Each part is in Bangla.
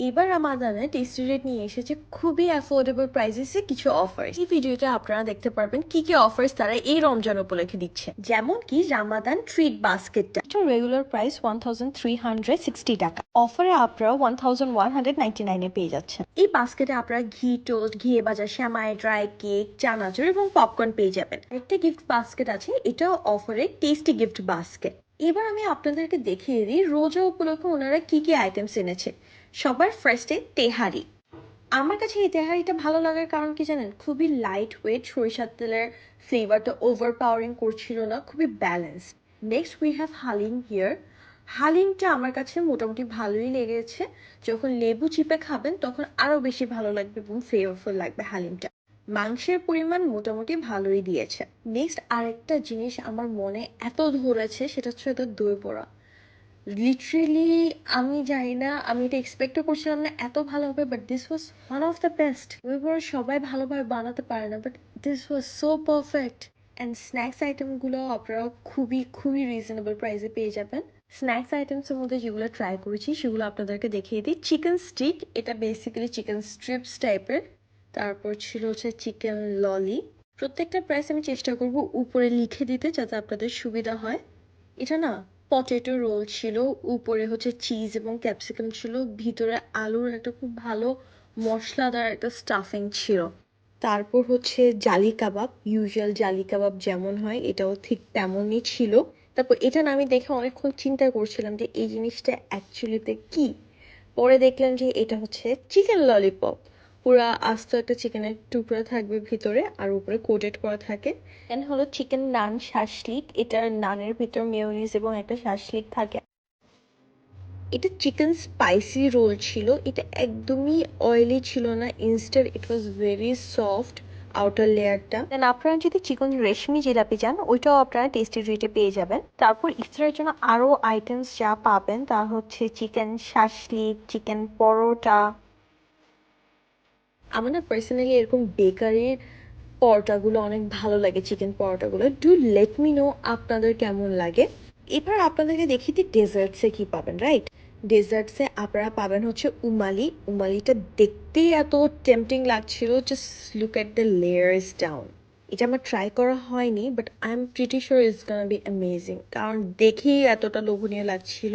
এবার আমাদানে টেস্টি রেট নিয়ে এসেছে খুবই অ্যাফোর্ডেবল প্রাইসেসে কিছু অফার এই ভিডিওতে আপনারা দেখতে পারবেন কি কি অফার্স তারা এই রমজান উপলক্ষে দিচ্ছে। যেমন কি রামাদান ট্রিট বাস্কেটটা এটা regular price one thousand three hundred sixty টাকা। অফারে আপনারা one thousand one hundred ninety নাইনে পেয়ে যাচ্ছেন। এই বাস্কেটে আপনারা ঘি টোস্ট ঘি ভাজা শ্যামাই ড্রাই কেক চানাচুর এবং পপকর্ন পেয়ে যাবেন। একটা গিফট বাস্কেট আছে, এটাও অফারে টেস্টি গিফট বাস্কেট এবার আমি আপনাদেরকে দেখিয়ে দিই রোজা উপলক্ষে ওনারা কি কি আইটেমস এনেছে। সবার ফার্স্টে তেহারি। আমার কাছে এই তেহারিটা ভালো লাগার কারণ কি জানেন? খুবই লাইট ওয়েট সরিষার তেলের ফ্লেভারটা ওভার পাওয়ারিং করছিল না, খুবই balance next we have haleem here হালিমটা আমার কাছে মোটামুটি ভালোই লেগেছে। যখন লেবু চিপে খাবেন তখন আরও বেশি ভালো লাগবে এবং ফ্লেভারফুল লাগবে হালিমটা। মাংসের পরিমাণ মোটামুটি ভালোই দিয়েছে। নেক্সট আরেকটা জিনিস আমার মনে এত ধরেছে, সেটা হচ্ছে ওদের দই বড়া। লিটারেলি আমি জানি না, আমি এটা এক্সপেক্টও করছিলাম না এত ভালো হবে but this was one of the best doi bora সবাই ভালোভাবে বানাতে পারে না but this was so perfect and snacks আইটেমগুলো আপনারা খুবই খুবই রিজনেবল প্রাইসে পেয়ে যাবেন। স্ন্যাক্স আইটেমসের মধ্যে যেগুলো ট্রাই করেছি, সেগুলো আপনাদেরকে দেখিয়ে দিই। চিকেন স্টিক এটা বেসিক্যালি চিকেন স্ট্রিপস টাইপের তারপর ছিল হচ্ছে চিকেন ললি প্রত্যেকটা প্রাইস আমি চেষ্টা করব উপরে লিখে দিতে যাতে আপনাদের সুবিধা হয়। এটা না পটেটো রোল ছিল, উপরে হচ্ছে চিজ এবং ক্যাপসিকাম ছিল, ভিতরে আলুর একটা খুব ভালো মশলাদার একটা স্টাফিং ছিল। তারপর হচ্ছে জালি কাবাব ইউজুয়াল জালি কাবাব যেমন হয়, এটাও ঠিক তেমনই ছিল। তারপর এটা না আমি দেখে অনেকক্ষণ চিন্তা করছিলাম যে এই জিনিসটা অ্যাকচুয়ালিতে কি? পরে দেখলাম যে এটা হচ্ছে চিকেন ললিপপ পুরা আস্ত একটা চিকেনের টুকরা থাকবে ভিতরে আর উপরে কোটেড করা থাকে। এখানে হলো চিকেন নান শাসলিক। এটার নানের ভিতর মেয়োনিজ এবং একটা শাসলিক থাকে। এটা চিকেন স্পাইসি রোল ছিল। এটা একদমই অয়েলি ছিল না। Instead it was very soft outer লেয়ারটা দেন আপনারা যদি চিকেন রেশমি জিলাপি চান ওইটাও আপনারা টেস্টি রেটে পেয়ে যাবেন। তারপর ইফতারের জন্য আরও আইটেমস যা পাবেন তা হচ্ছে চিকেন শাসলিক চিকেন পরোটা আমার না পার্সোনালি এরকম বেকারির পরোটাগুলো অনেক ভালো লাগে চিকেন পরোটাগুলো। ডু লেট মি নো আপনাদের কেমন লাগে। এবার আপনাদেরকে দেখিয়ে দিই ডেজার্টসে কি পাবেন রাইট ডেজার্টসে আপনারা পাবেন হচ্ছে উমালি। উমালিটা দেখতেই এত টেম্পটিং লাগছিল। Just look at the layers down এটা আমার ট্রাই করা হয়নি but I am pretty sure it's gonna be amazing কারণ দেখেই এতটা লোভনীয় লাগছিল।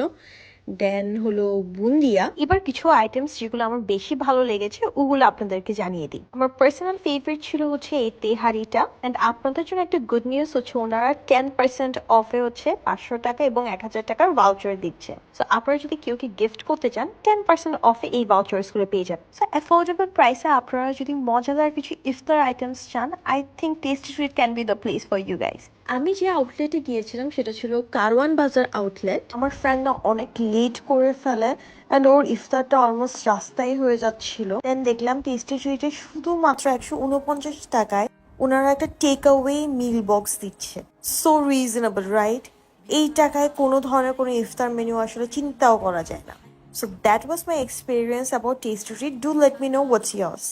দেন হলো বুন্দিয়া। এবার কিছু আইটেমস যেগুলো আমার বেশি ভালো লেগেছে, ওগুলো আপনাদেরকে জানিয়ে দিই। আমার পার্সোনাল ফেভারিট ছিল হচ্ছে এই তেহারিটা। অ্যান্ড আপনাদের জন্য একটা গুড নিউজ হচ্ছে, ওনারা টেন পার্সেন্ট অফে হচ্ছে পাঁচশো টাকা এবং এক হাজার টাকার ভাউচার দিচ্ছে। সো আপনারা যদি কেউ কি গিফট করতে চান টেন পার্সেন্ট অফে এই ভাউচার্সগুলো পেয়ে যাবেন। সো অ্যাফোর্ডেবল প্রাইসে আপনারা যদি মজাদার কিছু ইফতার আইটেমস চান I think Tasty Treat can be the place for you guys আমি যে আউটলেটে গিয়েছিলাম সেটা ছিল কারওয়ান বাজার আউটলেট আমার ফ্রেন্ড না অনেক লেট করে ফেলে অ্যান্ড ওর ইফতারটা অলমোস্ট রাস্তায় হয়ে যাচ্ছিল। দেন দেখলাম টেস্টি ট্রিটে শুধুমাত্র একশো উনপঞ্চাশ টাকায়। ওনারা একটা টেক অ্যাওয়ে মিল বক্স দিচ্ছে। সো রিজনেবল রাইট এই টাকায় কোনো ধরনের কোনো ইফতার মেনু আসলে চিন্তাও করা যায় না। So that was my experience about Tasty Treat do let me know what's yours